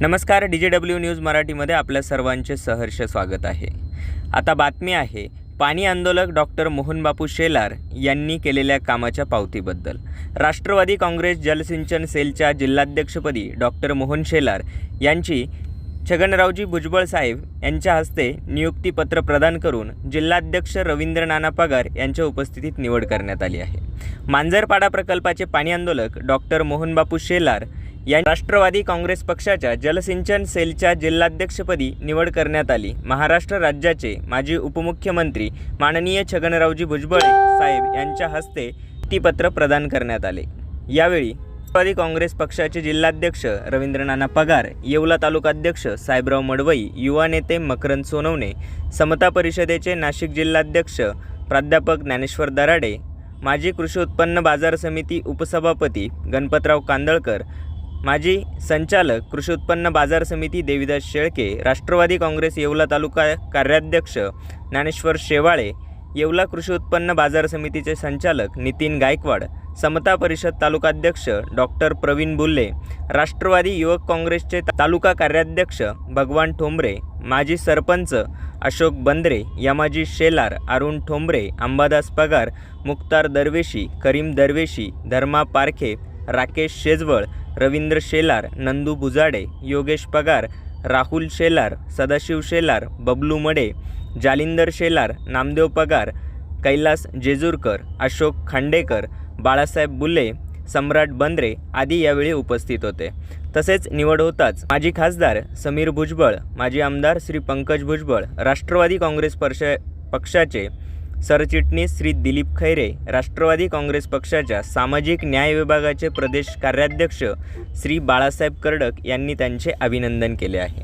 नमस्कार D J W news मराठीमध्ये आपल्या सर्वांचे सहर्ष स्वागत आहे. आता बातमी आहे पाणी आंदोलक डॉक्टर मोहनबापू शेलार यांनी केलेल्या कामाच्या पावतीबद्दल. राष्ट्रवादी काँग्रेस जलसिंचन सेलच्या जिल्हाध्यक्षपदी डॉक्टर मोहन शेलार यांची छगनरावजी भुजबळ साहेब यांच्या हस्ते नियुक्तीपत्र प्रदान करून जिल्हाध्यक्ष रवींद्र नाना पगार यांच्या उपस्थितीत निवड करण्यात आली आहे. मांजरपाडा प्रकल्पाचे पाणी आंदोलक डॉक्टर मोहनबापू शेलार या राष्ट्रवादी काँग्रेस पक्षाच्या जलसिंचन सेलच्या जिल्हाध्यक्षपदी निवड करण्यात आली. महाराष्ट्र राज्याचे माजी उपमुख्यमंत्री माननीय छगनरावजी भुजबळ साहेब यांच्या हस्ते पत्र प्रदान करण्यात आले. यावेळी राष्ट्रवादी काँग्रेस पक्षाचे जिल्हाध्यक्ष रवींद्र नाना पगार येवला तालुकाध्यक्ष साहेबराव मडवई युवा नेते मकरंद सोनवणे समता परिषदेचे नाशिक जिल्हाध्यक्ष प्राध्यापक ज्ञानेश्वर दराडे माजी कृषी उत्पन्न बाजार समिती उपसभापती गणपतराव कांदळकर माजी संचालक कृषी उत्पन्न बाजार समिती देविदास शेळके राष्ट्रवादी काँग्रेस येवला तालुका कार्याध्यक्ष ज्ञानेश्वर शेवाळे येवला कृषी उत्पन्न बाजार समितीचे संचालक नितीन गायकवाड समता परिषद तालुकाध्यक्ष डॉक्टर प्रवीण बुल्ले राष्ट्रवादी युवक काँग्रेसचे तालुका कार्याध्यक्ष भगवान ठोंबरे माजी सरपंच अशोक बंद्रे यमाजी शेलार अरुण ठोंबरे अंबादास पगार मुक्तार दरवेशी करीम दरवेशी धर्मा पारखे राकेश शेजवळ रवींद्र शेलार नंदू बुजाडे योगेश पगार राहुल शेलार सदाशिव शेलार बबलू मडे जालिंदर शेलार नामदेव पगार कैलास जेजूरकर अशोक खांडेकर बाळासाहेब बुले सम्राट बंद्रे आदी यावेळी उपस्थित होते. तसेच निवड होताच माजी खासदार समीर भुजबळ माजी आमदार श्री पंकज भुजबळ राष्ट्रवादी काँग्रेस पक्ष पक्षाचे सरचिटणीस श्री दिलीप खैरे राष्ट्रवादी काँग्रेस पक्षाच्या सामाजिक न्याय विभागाचे प्रदेश कार्याध्यक्ष श्री बाळासाहेब कर्डक यांनी त्यांचे अभिनंदन केले आहे.